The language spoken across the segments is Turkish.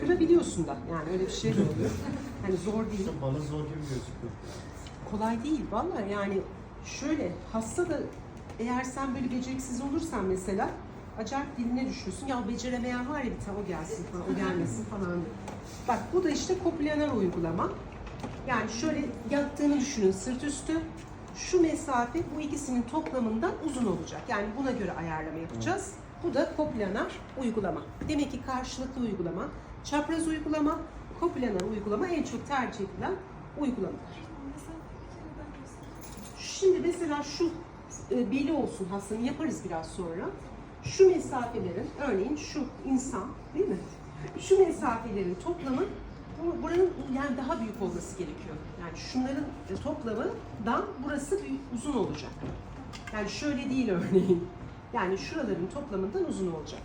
Kırabiliyorsun da. Yani öyle bir şey de oluyor. Hani zor değil. Bana zor gibi gözüküyor. Kolay değil vallahi yani şöyle hasta da eğer sen böyle beceriksiz olursan mesela acayip diline düşüyorsun. Ya beceremeyen var ya bir tane o gelsin falan, o gelmesin falan. Bak bu da işte koplaner uygulama. Yani şöyle yattığını düşünün sırt üstü. Şu mesafe bu ikisinin toplamından uzun olacak. Yani buna göre ayarlama yapacağız. Bu da koplaner uygulama. Demek ki karşılıklı uygulama, çapraz uygulama, koplaner uygulama en çok tercih edilen uygulamalar. Şimdi mesela şu e, beli olsun hastanın yaparız biraz sonra. Şu mesafelerin örneğin şu insan değil mi? Şu mesafelerin toplamı bu- buranın yani daha büyük olması gerekiyor. Yani şunların e, toplamından burası büyük, uzun olacak. Yani şöyle değil örneğin. Yani şuraların toplamından uzun olacak.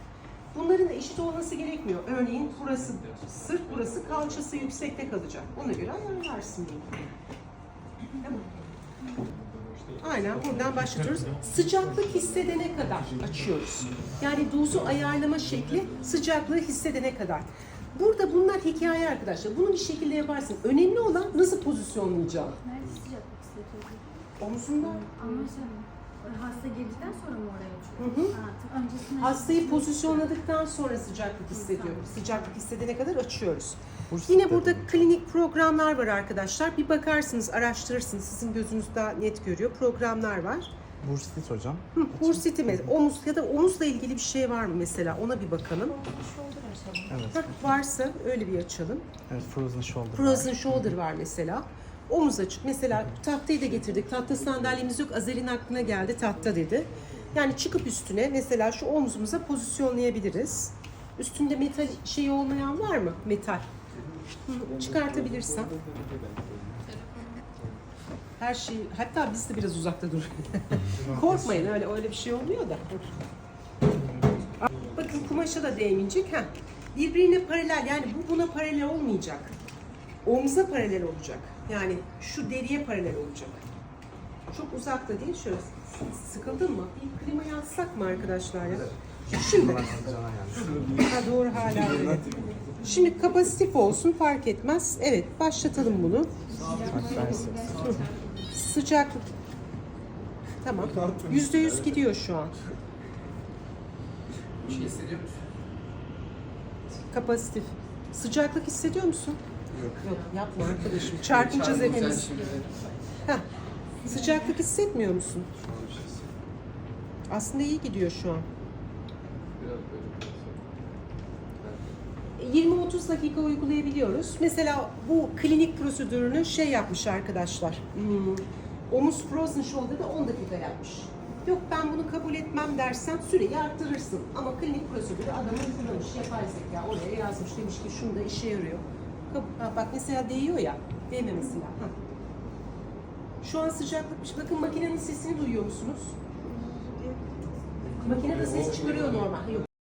Bunların eşit olması gerekmiyor. Örneğin burası sırt, burası kalçası yüksekte kalacak. Ona göre ayarlarsın diyeyim. Tamam. Aynen buradan başlatıyoruz. Sıcaklık hissedene kadar açıyoruz. Yani dozu ayarlama şekli sıcaklığı hissedene kadar. Burada bunlar hikaye arkadaşlar. Bunu bir şekilde yaparsın. Önemli olan nasıl pozisyonlayacağım. Nerede sıcaklık hissediyorsun? Omzunda. Anlaşıldı. Hasta girdikten sonra mı oraya Hı hı. Öncesinde Hastayı pozisyonladıktan sonra sıcaklık hissediyor. Sıcaklık hissedene kadar açıyoruz. Yine burada klinik programlar var arkadaşlar. Bir bakarsınız, araştırırsınız. Sizin gözünüz daha net görüyor. Programlar var. Bursitit hocam. Hı, bursiti mi? Omuz ya da omuzla ilgili bir şey var mı mesela? Ona bir bakalım. shoulder açalım. Evet. Hah, varsa öyle bir açalım. Evet frozen shoulder. var. Frozen shoulder var mesela. Omuz açık. Mesela tahtayı da getirdik. Tahta sandalyemiz yok. Azer'in aklına geldi tahta dedi. Yani çıkıp üstüne mesela şu omzumuza pozisyonlayabiliriz. Üstünde metal şey olmayan var mı? Metal. Hı, Çıkartabilirsem. Her şey, hatta biz de biraz uzakta dur. Korkmayın öyle öyle bir şey olmuyor da. Bakın kumaşa da değmeyecek. Heh. Birbirine paralel yani bu buna paralel olmayacak. Omuza paralel olacak. Yani şu deriye paralel olacak. Çok uzakta değil şöyle. Sıkıldın mı? Bir klima yazsak mı arkadaşlar ya? Şimdi. Ha doğru hala öyle. Şimdi kapasitif olsun fark etmez. Evet başlatalım bunu. Sıcaklık. Tamam. Yüzde yüz gidiyor şu an. Bir şey hissediyor musun? Kapasitif. Sıcaklık hissediyor musun? Yok. Yok yapma arkadaşım. Çarpınacağız Çarpın sen hepimiz. şimdi. Heh. Sıcaklık hissetmiyor musun? Aslında iyi gidiyor şu an. Biraz böyle. 20-30 dakika uygulayabiliyoruz. Mesela bu klinik prosedürünü şey yapmış arkadaşlar. Hmm, omuz frozen shoulder'da 10 dakika yapmış. Yok ben bunu kabul etmem dersen süreyi arttırırsın. Ama klinik prosedürü adam uygulamış, yapay zeka oraya yazmış demiş ki şunda işe yarıyor. Kab- Ha, bak mesela değiyor ya, değmemesi lazım. Ha. Şu an sıcaklık, bakın makinenin sesini duyuyor musunuz? Makinede ses çıkarıyor normal. Yok.